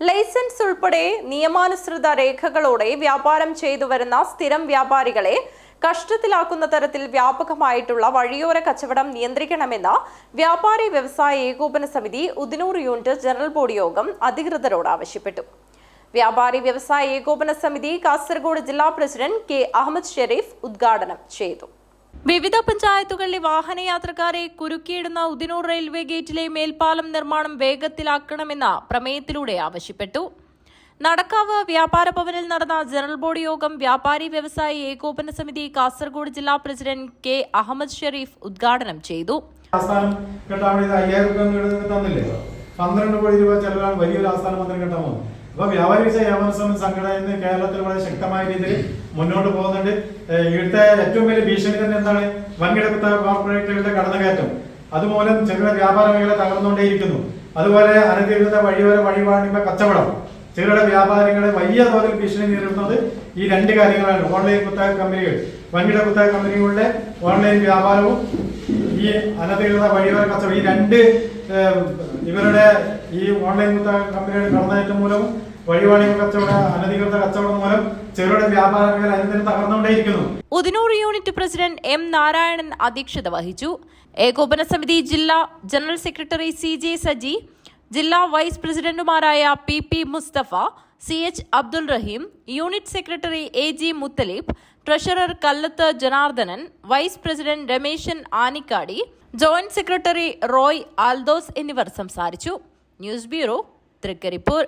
Licence ഉൾപ്പെടെ നിയമാനുസൃത രേഖകളോടെ വ്യാപാരം ചെയ്തു വരുന്ന സ്ഥിരം വ്യാപാരികളെ കഷ്ടത്തിലാക്കുന്ന തരത്തിൽ വ്യാപകമായിട്ടുള്ള വഴിയോര കച്ചവടം നിയന്ത്രിക്കണമെന്ന വ്യാപാരി വ്യവസായ ഏകോപന സമിതി ഉദിനൂർ യൂണിറ്റ് ജനറൽ ബോഡി യോഗം അധികൃതരോട് ആവശ്യപ്പെട്ടു. വ്യാപാരി വ്യവസായ ഏകോപന സമിതി കാസർഗോഡ് ജില്ലാ പ്രസിഡന്റ് കെ അഹമ്മദ് ഷെരീഫ് ഉദ്ഘാടനം ചെയ്തു. വിവിധ പഞ്ചായത്തുകളിലെ വാഹനയാത്രക്കാരെ കുരുക്കിയിടുന്ന ഉദിനൂർ റെയിൽവേ ഗേറ്റിലെ മേൽപ്പാലം നിർമ്മാണം വേഗത്തിലാക്കണമെന്ന പ്രമേയത്തിലൂടെ ആവശ്യപ്പെട്ടു. നടക്കാവ് വ്യാപാര ഭവനിൽ നടന്ന ജനറൽ ബോഡി യോഗം വ്യാപാരി വ്യവസായി ഏകോപന സമിതി കാസർഗോഡ് ജില്ലാ പ്രസിഡന്റ് കെ അഹമ്മദ് ഷെരീഫ് ഉദ്ഘാടനം ചെയ്തു. പന്ത്രണ്ട് കോടി രൂപ ചെലവാണ് വലിയൊരു ആസ്ഥാന മന്ദിരം കെട്ടാൻ അപ്പൊ വ്യാപാരി വ്യാപാര ശ്രമം സംഘടന ഇന്ന് കേരളത്തിൽ വളരെ ശക്തമായ രീതിയിൽ മുന്നോട്ട് പോകുന്നുണ്ട്. ഇവിടുത്തെ ഏറ്റവും വലിയ ഭീഷണി തന്നെ എന്താണ്? വൻകിട കോർപ്പറേറ്റുകളുടെ കടന്നുകയറ്റം. അതുമൂലം ചെറുകിട വ്യാപാര മേഖല തകർന്നുകൊണ്ടേയിരിക്കുന്നു. അതുപോലെ അനധികൃത വഴിയോര വഴിപാടിന്റെ കച്ചവടം. ചെറുകിട വ്യാപാരികളെ വലിയ തോതിൽ ഭീഷണി നേരിടുന്നത് ഈ രണ്ട് കാര്യങ്ങളാണ്. ഓൺലൈൻ കുത്തക കമ്പനികൾ. വൻകിട കുത്തക കമ്പനികളുടെ ഓൺലൈൻ വ്യാപാരവും ഈ അനധികൃത വഴിയോര കച്ചവടം ഈ രണ്ട് ഇവരുടെ ഈ ഓൺലൈൻ കുത്തക കമ്പനികളുടെ കടന്നേറ്റം മൂലവും അനധികൃത കച്ചവടം വ്യാപാര മേഖല Udinur unit president M Narayanan അധ്യക്ഷത വഹിച്ചു. ഏകോപന സമിതി ജില്ലാ general secretary C J Saji ജില്ലാ വൈസ് പ്രസിഡന്റുമാരായ P P Mustafa C H Abdul Rahim unit secretary A G Muthaleeb treasurer Kallath Janardanan vice president Rameshan Anikkadi joint secretary Roy Aldose എന്നിവർ സംസാരിച്ചു. News bureau Thrikaripur.